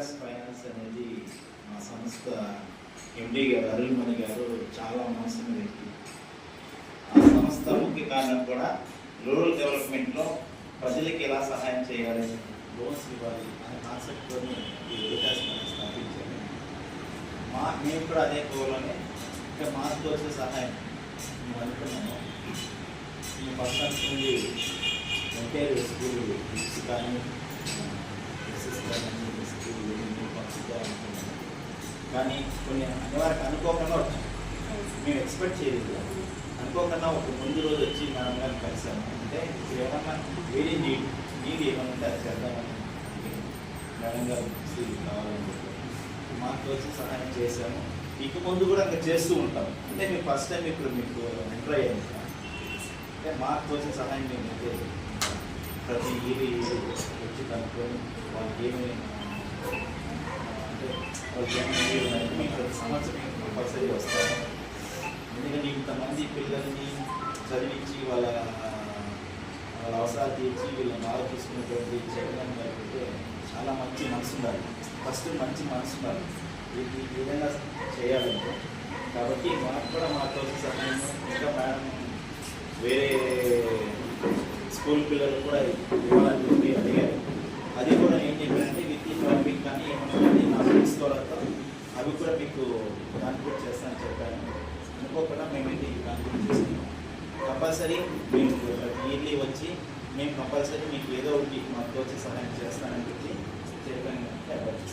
Veritas finance అనేది మా సంస్థ ఎండి గారు అరుణ్మణి గారు చాలా మనసున్న వ్యక్తి ఆ సంస్థ ముఖ్య కారణం కూడా రూరల్ డెవలప్మెంట్లో ప్రజలకి ఎలా సహాయం చేయాలి లోన్స్ ఇవ్వాలి అనే కాన్సెప్ట్లోనే ఈ వెరిటాస్ ఫైనాన్స్ స్థాపించాను మా మేము కూడా అదే కోలోనే ఇంకా మాకు వచ్చే సహాయం మేము అనుకున్నాము. ఈ పర్సన్స్ నుండి ఎంటైర్ స్కూల్ బుక్స్ కానీ డ్రెస్సెస్ కానీ కానీ కొన్ని అనివారికి అనుకోకుండా వచ్చాం. మేము ఎక్స్పెక్ట్ చేయలేదు. అనుకోకుండా ఒక ముందు రోజు వచ్చి మనం కానీ కలిసాము. అంటే ఇప్పుడు ఏమన్నా వేరే నీడ్ నీడ్ ఏమన్నా ఉంటే అది చేద్దామని మేడం గారు కావాలని చెప్పారు మాకు వచ్చి సహాయం చేశాము. ఇక ముందు కూడా ఇంకా చేస్తూ ఉంటాం. అంటే మేము ఫస్ట్ టైం ఇప్పుడు మీకు ఎంటర్ అయ్యాము అంటే మాకు తోచిన సహాయం మేము అయితే ప్రతి ఇయర్ వచ్చి కనుక్కొని వాళ్ళకి ఏమి అంటే ప్రతి సంవత్సరం కంపల్సరీ వస్తారు ఎందుకంటే ఇంతమంది పిల్లల్ని చదివించి వాళ్ళ వాళ్ళ అవసరాలు తీర్చి వీళ్ళని బాగా తీసుకునేటువంటి జగన్ గారికి చాలా మంచి మనసు ఉండాలి ఫస్ట్ మంచి మనసు ఉండాలి ఈ ఈ విధంగా చేయాలంటే కాబట్టి మాకు కూడా మాతో సహాయం ఇంకా మేడం వేరే స్కూల్ పిల్లలు కూడా ఇవ్వాలని చెప్పి అడిగారు అది కూడా ఏంటి చెప్పారంటే విత్ టాపిక్ కానీ ఏమన్నా తీసుకోవాలంటారు అవి కూడా మీకు కాన్ట్రిబ్యూట్ చేస్తానని చెప్పాను. అనుకోకుండా మేమైతే అయితే కాన్ట్రిబ్యూట్ చేస్తున్నాం కంపల్సరీ మేము ఇయర్లీ వచ్చి మేము కంపల్సరీ మీకు ఏదో ఒకటి మాకు వచ్చి సహాయం చేస్తానని చెప్పి చెప్పాను కాబట్టి